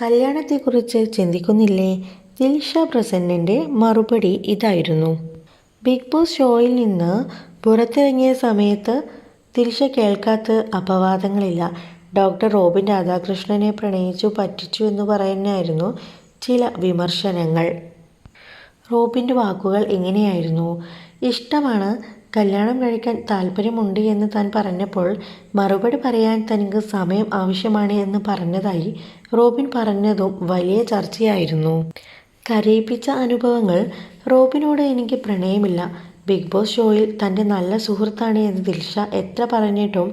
കല്യാണത്തെക്കുറിച്ച് ചിന്തിക്കുന്നില്ലേ? ദിൽഷ പ്രസന്നന്റെ മറുപടി ഇതായിരുന്നു. Big boss ഷോയിൽ നിന്ന് പുറത്തിറങ്ങിയ സമയത്ത് ദിൽഷ കേൾക്കാത്ത അപവാദങ്ങളില്ല. ഡോക്ടർ റോബിൻ രാധാകൃഷ്ണനെ പ്രണയിച്ചു പറ്റിച്ചു എന്ന് പറയുന്നായിരുന്നു ചില വിമർശനങ്ങൾ. റോബിന്റെ വാക്കുകൾ എങ്ങനെയായിരുന്നു ഇഷ്ടമാണ് കല്യാണം കഴിക്കാൻ താല്പര്യമുണ്ട് എന്ന് താൻ പറഞ്ഞപ്പോൾ മറുപടി പറയാൻ തനിക്ക് സമയം ആവശ്യമാണ് എന്ന് പറഞ്ഞതായി റോബിൻ പറഞ്ഞതും വലിയ ചർച്ചയായിരുന്നു. കരയിപ്പിച്ച അനുഭവങ്ങൾ റോബിനോട് എനിക്ക് പ്രണയമില്ല. ബിഗ് ബോസ് ഷോയിൽ തന്റെ നല്ല സുഹൃത്താണ് എന്ന് ദിൽഷ എത്ര പറഞ്ഞിട്ടും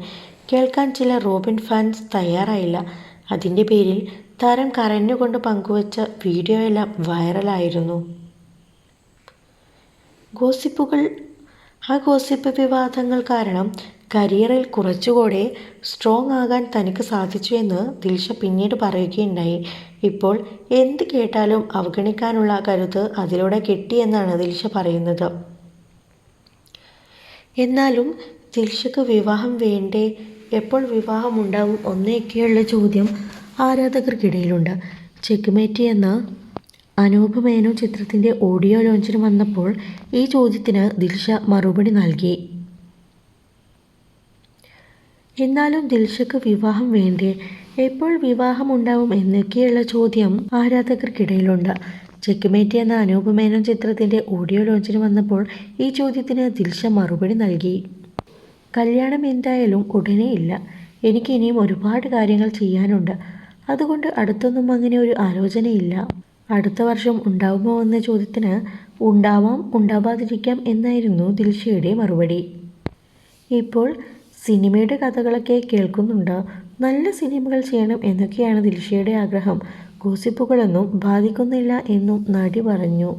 കേൾക്കാൻ ചില റോബിൻ ഫാൻസ് തയ്യാറായില്ല. അതിന്റെ പേരിൽ താരം കരഞ്ഞുകൊണ്ട് പങ്കുവച്ച വീഡിയോയെല്ലാം വൈറലായിരുന്നു. ഗോസിപ്പുകൾ ആ ഗോസിപ്പ് വിവാദങ്ങൾ കാരണം കരിയറിൽ കുറച്ചുകൂടെ സ്ട്രോങ് ആകാൻ തനിക്ക് സാധിച്ചു എന്ന് ദിൽഷ പിന്നീട് പറയുകയുണ്ടായി. ഇപ്പോൾ എന്ത് കേട്ടാലും അവഗണിക്കാനുള്ള കരുത്ത് അതിലൂടെ കിട്ടിയെന്നാണ് ദിൽഷ പറയുന്നത്. എന്നാലും ദിൽഷയ്ക്ക് വിവാഹം വേണ്ടേ? എപ്പോൾ വിവാഹം ഉണ്ടാവും ഒന്നേക്കെയുള്ള ചോദ്യം ആരാധകർക്കിടയിലുണ്ട്. ചെക്ക്മേറ്റ് എന്ന അനൂപ് മേനോ ചിത്രത്തിന്റെ ഓഡിയോ ലോഞ്ചിന് വന്നപ്പോൾ ഈ ചോദ്യത്തിന് ദിൽഷ മറുപടി നൽകി. എന്നാലും ദിൽഷയ്ക്ക് വിവാഹം വേണ്ടേ? എപ്പോൾ വിവാഹം വിവാഹമുണ്ടാവും എന്നൊക്കെയുള്ള ചോദ്യം ആരാധകർക്കിടയിലുണ്ട്. ചെക്കുമേറ്റി എന്ന അനൂപ് മേനോൻ ചിത്രത്തിന്റെ ഓഡിയോ ലോഞ്ചിന് വന്നപ്പോൾ ഈ ചോദ്യത്തിന് ദിൽഷ മറുപടി നൽകി. കല്യാണം എന്തായാലും ഉടനെ ഇല്ല. എനിക്ക് ഇനിയും ഒരുപാട് കാര്യങ്ങൾ ചെയ്യാനുണ്ട്. അതുകൊണ്ട് അടുത്തൊന്നും അങ്ങനെ ഒരു ആലോചനയില്ല. അടുത്ത വർഷം ഉണ്ടാവുമോ എന്ന ചോദ്യത്തിന് ഉണ്ടാവാം ഉണ്ടാവാതിരിക്കാം എന്നായിരുന്നു ദിൽഷയുടെ മറുപടി. ഇപ്പോൾ സിനിമയുടെ കഥകളൊക്കെ കേൾക്കുന്നുണ്ട്. നല്ല സിനിമകൾ ചെയ്യണം എന്നൊക്കെയാണ് ദിൽഷയുടെ ആഗ്രഹം. ഗോസിപ്പുകളൊന്നും ബാധിക്കുന്നില്ല എന്നും നടി പറഞ്ഞു.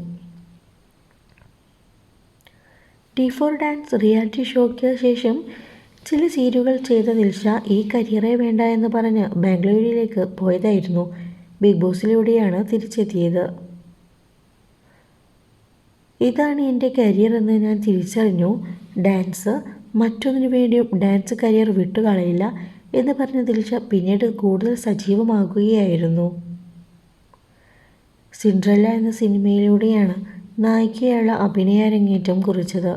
ഡി ഫോർ ഡാൻസ് റിയാലിറ്റി ഷോയ്ക്ക് ശേഷം ചില സീരിയലുകൾ ചെയ്ത ദിൽഷ ഈ കരിയറേ വേണ്ട എന്ന് പറഞ്ഞ് ബാംഗ്ലൂരിലേക്ക് പോയതായിരുന്നു. ബിഗ് ബോസിലൂടെയാണ് തിരിച്ചെത്തിയത്. ഇതാണ് എന്റെ കരിയർ എന്ന് ഞാൻ തിരിച്ചറിഞ്ഞു. ഡാൻസ് മറ്റൊന്നിനു വേണ്ടിയും ഡാൻസ് കരിയർ വിട്ടുകളയില്ല എന്ന് പറഞ്ഞ ദിൽഷ പിന്നീട് കൂടുതൽ സജീവമാകുകയായിരുന്നു. സിൻഡ്രല്ല എന്ന സിനിമയിലൂടെയാണ് നായികയുള്ള അഭിനയ അരങ്ങേറ്റം കുറിച്ചത്.